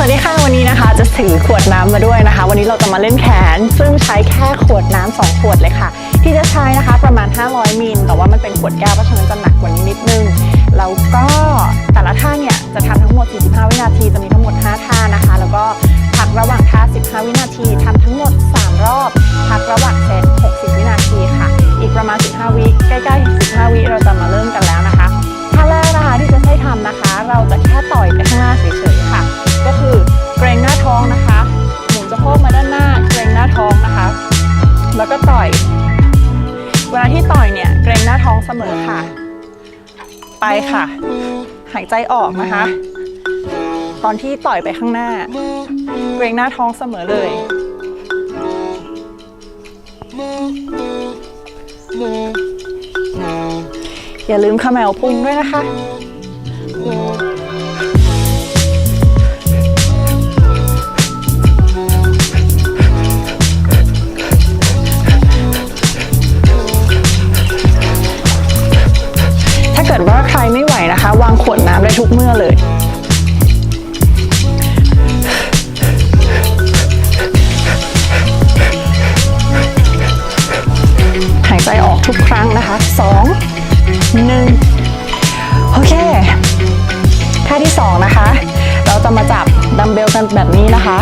สวัสดีค่ะ วันนี้นะคะจะถือขวดน้ำมาด้วยนะคะ วันนี้เราจะมาเล่นแขน ซึ่งใช้แค่ขวดน้ำสองขวดเลยค่ะ ที่จะใช้นะคะประมาณ 500มิลแต่ว่ามันเป็นขวดแก้วเพราะฉะนั้นจะหนักกว่านี้นิดนึงแล้วก็แต่ละท่าเนี่ยจะทำทั้งหมด 45 วินาทีจะมีทั้งหมด 5 ท่านะคะ แล้วก็พักระหว่างท่า 15 วินาทีทำทั้งหมด 3 รอบ พักระหว่างเซต60 วินาทีค่ะ อีกประมาณ 15 วิใกล้ๆ 15 วิเราจะมาเริ่มกันแล้วนะคะท่าแรกนะคะที่จะให้ทำนะคะ เราจะแค่ต่อยไปข้างหน้าเฉยๆค่ะ ก็คือเกรงหน้าท้องนะคะหมุนสะโพกมาด้านหน้าเกรงหน้าท้องนะคะ แล้วก็ต่อย เวลาที่ต่อยเนี่ยเกรงหน้าท้องเสมอค่ะ ไปค่ะ หายใจออกนะคะ ตอนที่ต่อยไปข้างหน้า เกรงหน้าท้องเสมอเลยอย่าลืมขมวพุงด้วยนะคะางขวดน้ำได้ทุกเมื่อเลย หายใจออกทุกครั้งนะคะ2 1โอเค ท่าที่2นะคะ เราจะมาจับดัมเบลกันแบบนี้นะคะ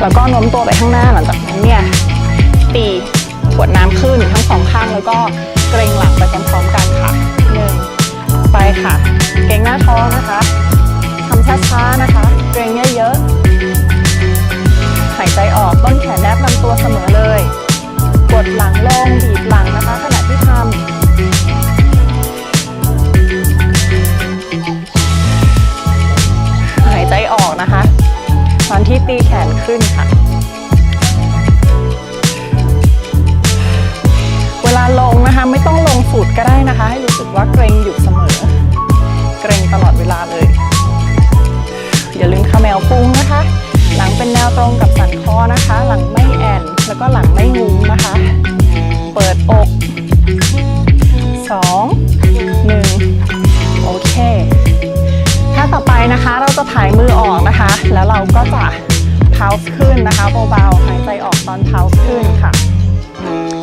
แล้วก็โน้มตัวไปข้างหน้าหลังจากนั้นเนี่ย ตีขวดน้ำขึ้นทั้งสองข้างแล้วก็เกรงหลังไปพร้อมๆกันค่ะหนึ่ง ไปค่ะ เกรงหน้าท้องนะคะทำช้าๆนะคะ เกรงเยอะๆหายใจออกต้นแขนแนบลำตัวเสมอเลย กดหลังลงบีบหลังนะคะ ขณะที่ทำหายใจออกนะคะ ตอนที่ตีแขนขึ้นค่ะ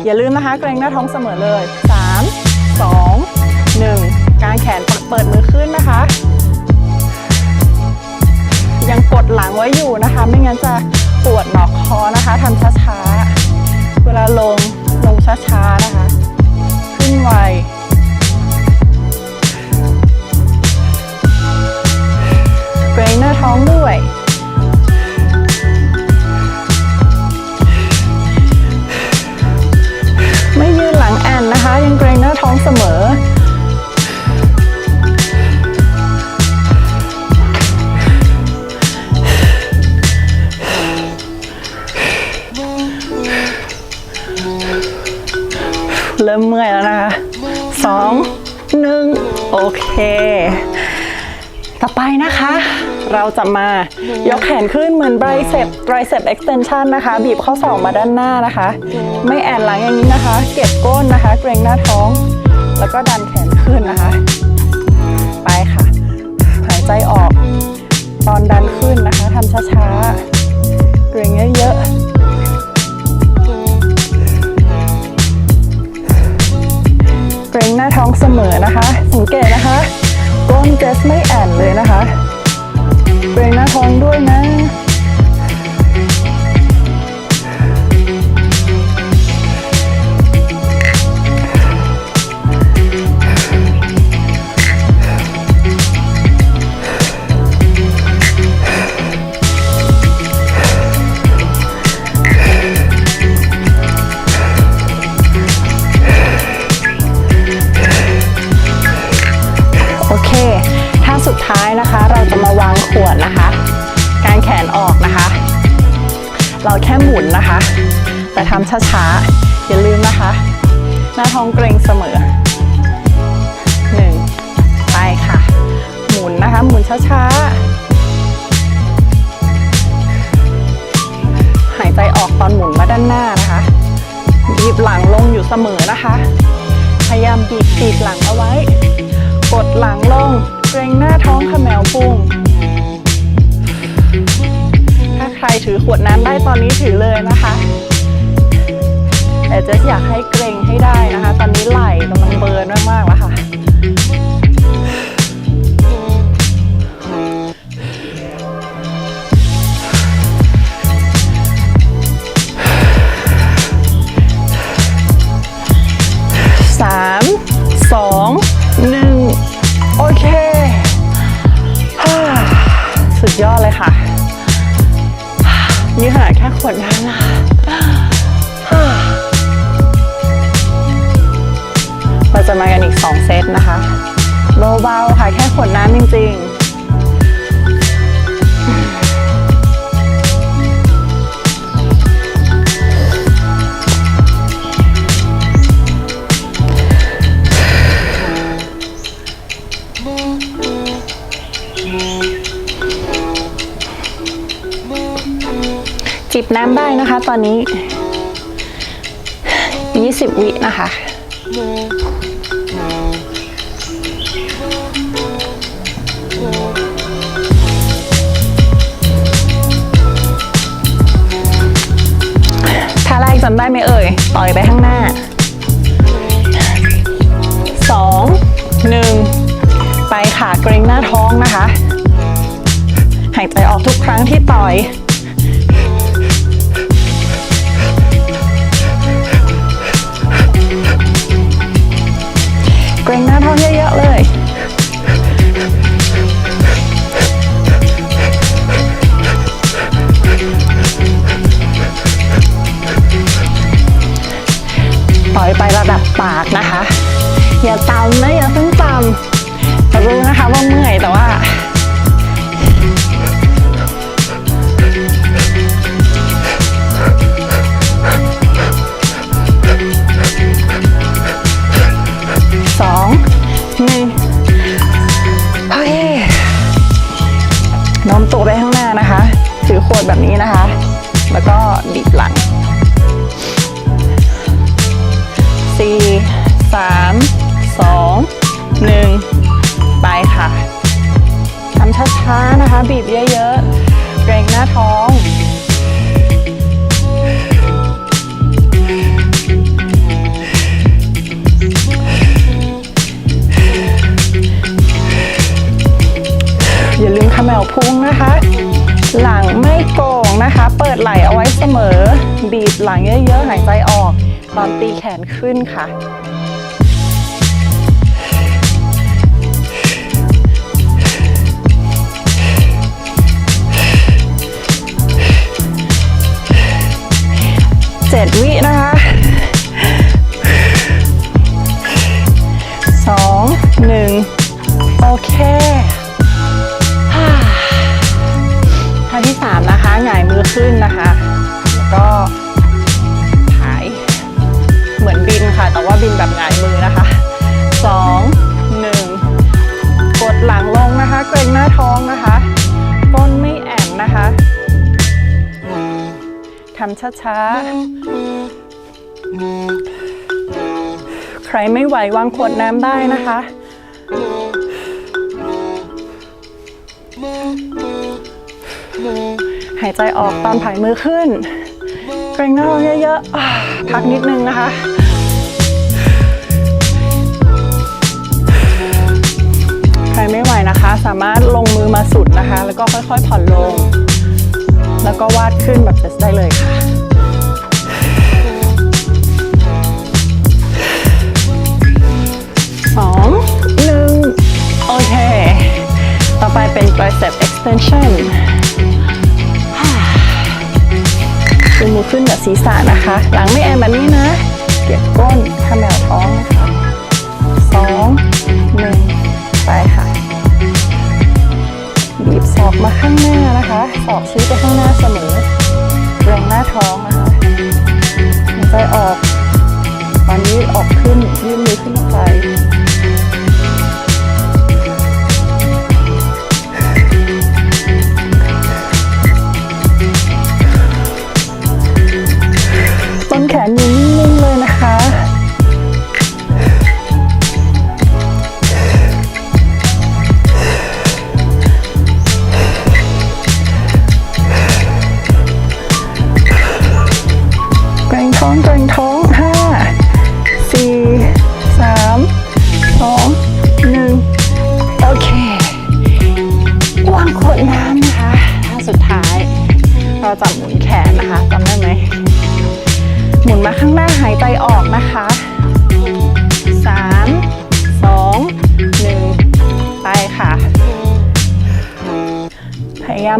อย่าลืมนะคะเกรงหน้าท้องเสมอเลย 3 2 1 กางแขนเปิดมือขึ้นนะคะ ยังกดหลังไว้อยู่นะคะ ไม่งั้นจะปวดหนอกคอนะคะทำช้าๆ เวลาลงลงช้าๆนะคะ ขึ้นไวเกรงหน้าท้องด้วย องเสมอ เริ่มเมื่อยแล้วนะคะสองหนึ่งโอเค ต่อไปนะคะ เราจะมายกแขนขึ้นเหมือนไบเซปไ i เซป extension นะคะ บีบข้อศอกมาด้านหน้านะคะ ไม่แอนหลังอย่างนี้นะคะ เก็บก้นนะคะ เกรงหน้าท้อง แล้วก็ดันแขนขึ้นนะคะ ไปค่ะ หายใจออก ตอนดันขึ้นนะคะทำช้าๆ เกรงเยอะๆ เกรงหน้าท้องเสมอนะคะ สังเกตนะคะ ก้นเจสไม่แอนเลยนะคะ เกรงหน้าท้องด้วย เราแค่หมุนนะคะ แต่ทำช้าๆ อย่าลืมนะคะ หน้าท้องเกรงเสมอหนึ่งไปค่ะ หมุนนะคะ หมุนช้าๆ หายใจออกตอนหมุนมาด้านหน้านะคะบีบหลังลงอยู่เสมอนะคะ พยายามบีบปีกหลังเอาไว้ กดหลังลง เกรงหน้าท้องขมวพุง ถือขวดน้ำได้ตอนนี้ถือเลยนะคะ แต่เจะอยากให้เกรงให้ได้นะคะ ตอนนี้ไหล่กำลังเบิร์นมากๆแล้วค่ะ น้ำได้นะคะตอนนี้ 20 วินะคะ ท่าแรกจำได้ไหมเอ่ย ต่อยไปข้างหน้าสองหนึ่งไปค่ะเกรงหน้าท้องนะคะ หายใจออกทุกครั้งที่ต่อย ดแบบนี้นะคะ แล้วก็บีบหลังสี่สามสองหนึ่งไปค่ะทำช้าๆนะคะ บีบเยอะๆเกรงหน้าท้องอย่าลืมขมวพุงนะคะ หลังไม่โก่งนะคะ เปิดไหล่เอาไว้เสมอ บีบหลังเยอะๆ หายใจออก ตอนตีแขนขึ้นค่ะ เจ็ดวินะคะสองหนึ่งโอเค ขึ้นนะคะแล้วก็ผายเหมือนบินค่ะ แต่ว่าบินแบบหงายมือนะคะสองหนึ่งกดหลังลงนะคะ เกรงหน้าท้องนะคะก้นไม่แอนนะคะทำช้าๆ ใครไม่ไหววางขวดน้ำได้นะคะ หายใจออกตอนผายมือขึ้น เกรงหน้าท้องเยอะๆ พักนิดนึงนะคะใครไม่ไหวนะคะ สามารถลงมือมาสุดนะคะ แล้วก็ค่อยๆผ่อนลง แล้วก็วาดขึ้นแบบเบสได้เลยค่ะ สองหนึ่งโอเค ต่อไปเป็น tricep extension ศีรษะนะคะ หลังไม่แอนแบบนี้นะ เก็บก้นขมวท้องนะคะสองหนึ่งไปค่ะ บีบศอกมาข้างหน้านะคะศอกชี้ไปข้างหน้าเสมอเกรงหน้าท้องนะคะหายใจออกตอนนี้ออกขึ้นยื่นมือขึ้นไป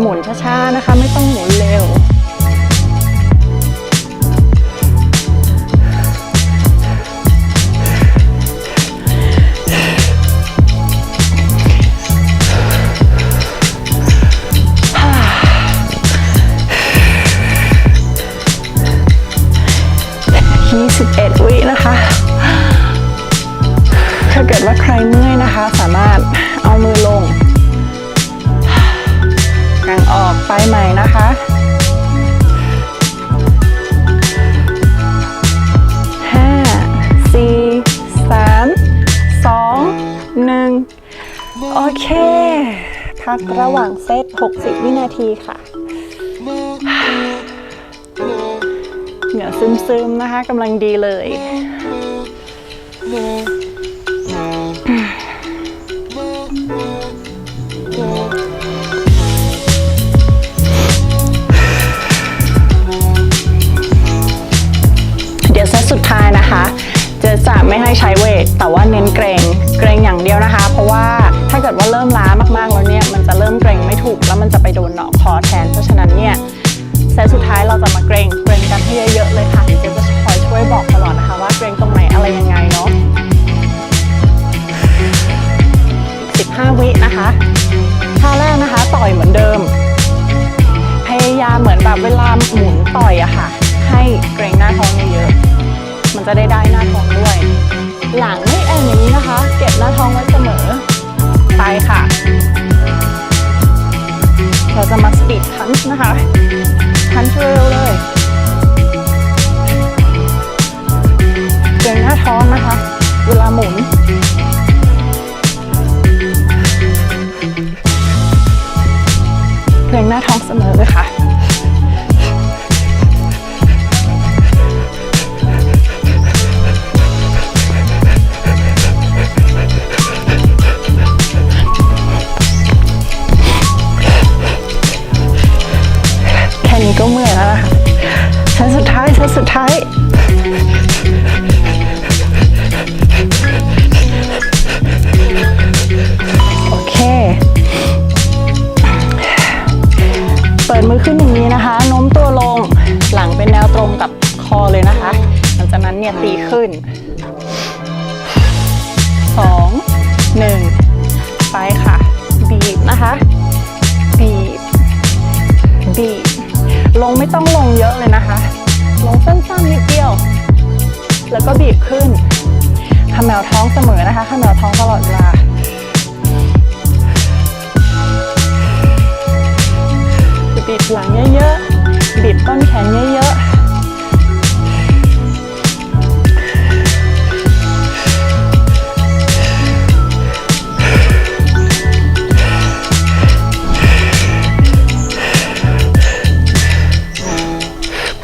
หมุนช้าๆนะคะ ไม่ต้องหมุนเร็ว พักระหว่างเซต 60 วินาทีค่ะ เหงื่อซึมๆนะคะกำลังดีเลยเดี๋ยวเซตสุดท้ายนะคะ จะจะไม่ให้ใช้เวท แต่ว่าเน้นเกรง เกรงอย่างเดียวนะคะ เพราะว่า ถ้าเกิดว่าเริ่มล้ามากๆแล้วเนี่ยมันจะเริ่มเกรงไม่ถูก แล้วมันจะไปโดนหนอกคอแทน เพราะฉะนั้นเนี่ยเซตสุดท้ายเราจะมาเกรงเกรงกันให้เยอะๆเลยค่ะเดี๋ยวจมจะคอยช่วยบอกตลอดนะคะว่าเกรงตรงไหนอะไรยังไงเนาะ15 วินะคะท่าแรกนะคะต่อยเหมือนเดิม พยายามเหมือนแบบเวลาหมุนต่อยอะค่ะ ให้เกรงหน้าท้องเยอะๆมันจะได้ได้หน้าท้องด้วย หลังไม่แอนอย่างนี้นะคะ เก็บหน้าท้องไว้เสมอ ไปค่ะ เราจะมาสปีดพันช์นะคะพันช์เร็วเลยเกรงหน้าท้องนะคะ เวลาหมุน เปิดมือขึ้นอย่างนี้นะคะ โน้มตัวลง หลังเป็นแนวตรงกับคอเลยนะคะ หลังจากนั้นเนี่ยตีขึ้นสองหนึ่งไปค่ะ บีบนะคะ บีบ บีบ ลงไม่ต้องลงเยอะเลยนะคะ ลงสั้นๆนิดเดียว แล้วก็บีบขึ้นขมแมวท้องเสมอนะคะขมแมวท้องตลอดเวลา บีบหลังเยอะๆบีบต้นแขนเยอะๆ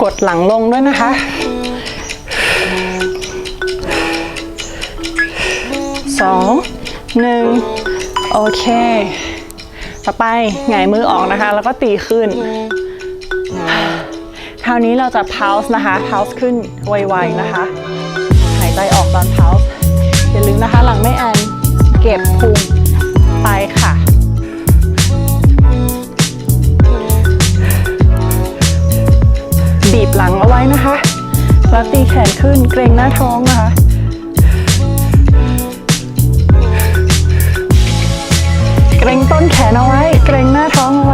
กดหลังลงด้วยนะคะ สอง หนึ่ง โอเค ต่อไปหงายมือออกนะคะ แล้วก็ตีขึ้น คราวนี้เราจะ pulse นะคะ pulse ขึ้นไวๆนะคะ หายใจออกตอน pulse อย่าลืมนะคะ หลังไม่อันเก็บพุงไปค่ะ บีบหลังเอาไว้นะคะ แล้วตีแขนขึ้นเกรงหน้าท้องนะคะ เกรงต้นแขนเอาไว้ เกรงหน้าท้องเอาไว้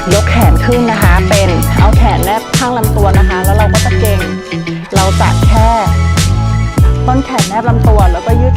ยกยกแขนขึ้นนะคะ เป็นเอาแขนแนบข้างลำตัวนะคะ แล้วเราก็จะเก่ง เราจะแค่ ต้นแขนแนบลำตัวแล้วก็ยืด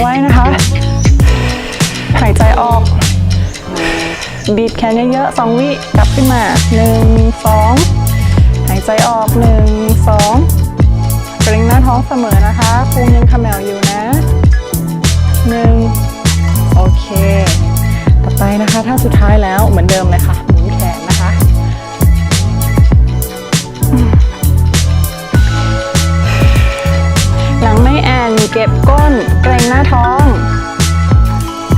ไว้นะคะ หายใจออก บีบแขนเยอะๆสองวิกลับขึ้นมาหนึ่งสองหายใจออกหนึ่งสองเกร็งหน้าท้องเสมอนะคะพุงยังขมวอยู่นะหนึ่งโอเค ต่อไปนะคะท่าสุดท้ายแล้วเหมือนเดิมเลยค่ะ เก็บก้นเกรงหน้าท้อง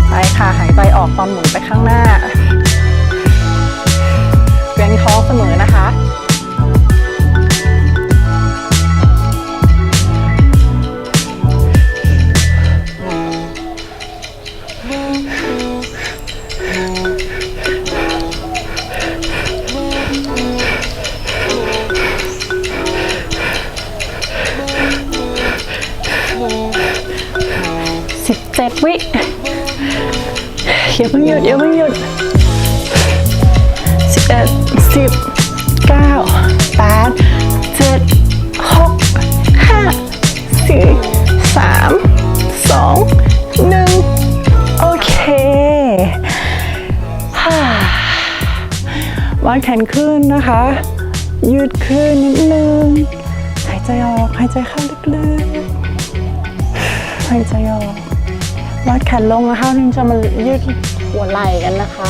ไปค่ะหายใจออกตอนหมุนไปข้างหน้าาวางแขนขึ้นนะคะ ยืดขึ้นนิดนึง หายใจออก หายใจเข้าลึกๆ หายใจออกวาดแขนลงนะคะนึงจะมายืดหัวไหล่กันนะคะ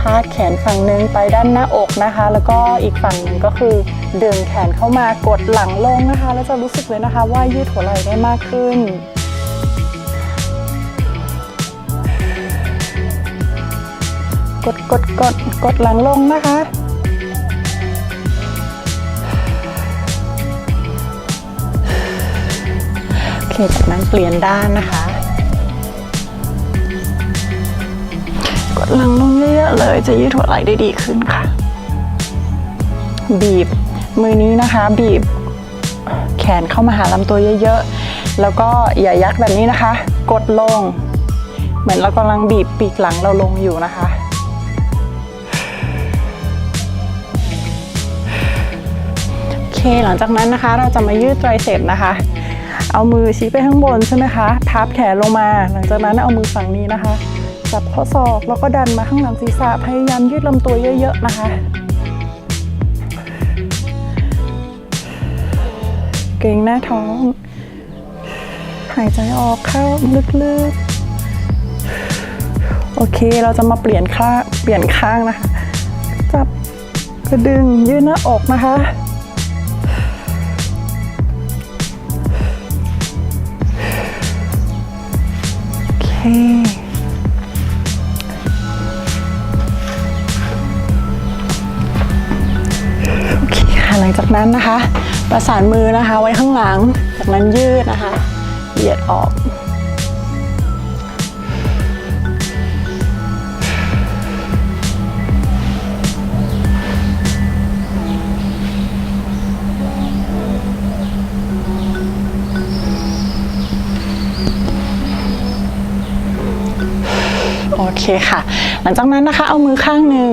พาดแขนฝั่งหนึ่งไปด้านหน้าอกนะคะ แล้วก็อีกฝั่งหนึ่งก็คือดึงแขนเข้ามากดหลังลงนะคะ แล้วจะรู้สึกเลยนะคะว่ายืดหัวไหล่ได้มากขึ้นกดกดกดกดหลังลงนะคะ จากนั้นเปลี่ยนด้านนะคะ กดหลังลงเยอะๆเลยจะยืดหัวไหล่ได้ดีขึ้นค่ะ บีบมือนี้นะคะ บีบแขนเข้ามาหาลำตัวเยอะๆ แล้วก็อย่ายักแบบนี้นะคะ กดลง เหมือนเรากำลังบีบปีกหลังเราลงอยู่นะคะโอเคหลังจากนั้นนะคะเราจะมายืดไตรเสพนะคะ เอามือชี้ไปข้างบนใช่ไหมคะพับแขนลงมา หลังจากนั้นเอามือฝั่งนี้นะคะ จับข้อศอกแล้วก็ดันมาข้างหลังศีรษะ พยายามยืดลำตัวเยอะๆนะคะ เกรงหน้าท้อง หายใจออกเข้าลึกๆ โอเค เราจะมาเปลี่ยนข้างเปลี่ยนข้างนะคะ จับกระดึงยืดหน้าอกนะคะ โอเคโอเคค่ะหลังจากนั้นนะคะ ประสานมือนะคะไว้ข้างหลัง จากนั้นยืดนะคะ เหยียดออก เคค่ะ หลังจากนั้นนะคะ เอามือข้างหนึ่ง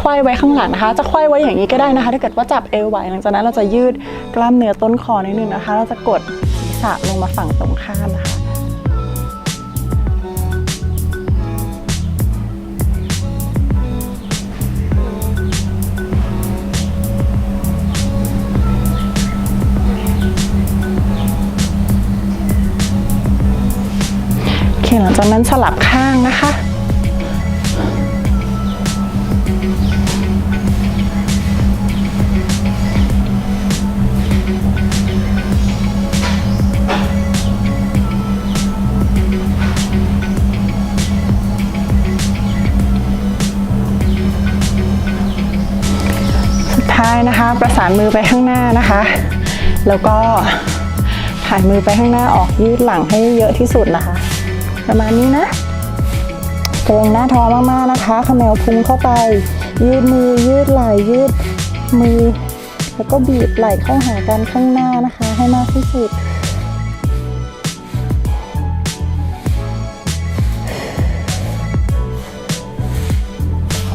ควายไว้ข้างหลังนะคะ จะควายไว้อย่างนี้ก็ได้นะคะ ถ้าเกิดว่าจับเอวไหวหลังจากนั้นเราจะยืดกล้ามเนื้อต้นคอนิดนึงนะคะ เราจะกดศีรษะลงมาฝั่งตรงข้ามนะคะโอเคหลังจากนั้นสลับข้างนะคะ ประสานมือไปข้างหน้านะคะ แล้วก็ถ่ายมือไปข้างหน้าออกยืดหลังให้เยอะที่สุดนะคะ ประมาณนี้นะเกรงหน้าท้องมากๆนะคะขมวพุงเข้าไป ยืดมือยืดไหล่ยืดมือ แล้วก็บีบไหล่เข้าหากันข้างหน้านะคะ ให้มากที่สุด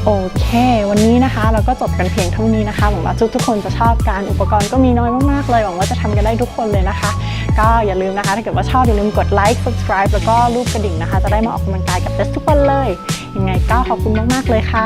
โอ เควันนี้นะคะ เราก็จบกันเพียงเท่านี้นะคะหวังว่าทุกทุกๆคนจะชอบการอุปกรณ์ก็มีน้อยมากๆเลยหวังว่าจะทำกันได้ทุกคนเลยนะคะ ก็อย่าลืมนะคะ ถ้าเกิดว่าชอบอย่าลืมกดไลค์ subscribe แล้วก็รูปกระดิ่งนะคะ จะได้มาออกกำลังกายกับเจสทุกคนเลยยังไงก็ขอบคุณมากๆเลยค่ะ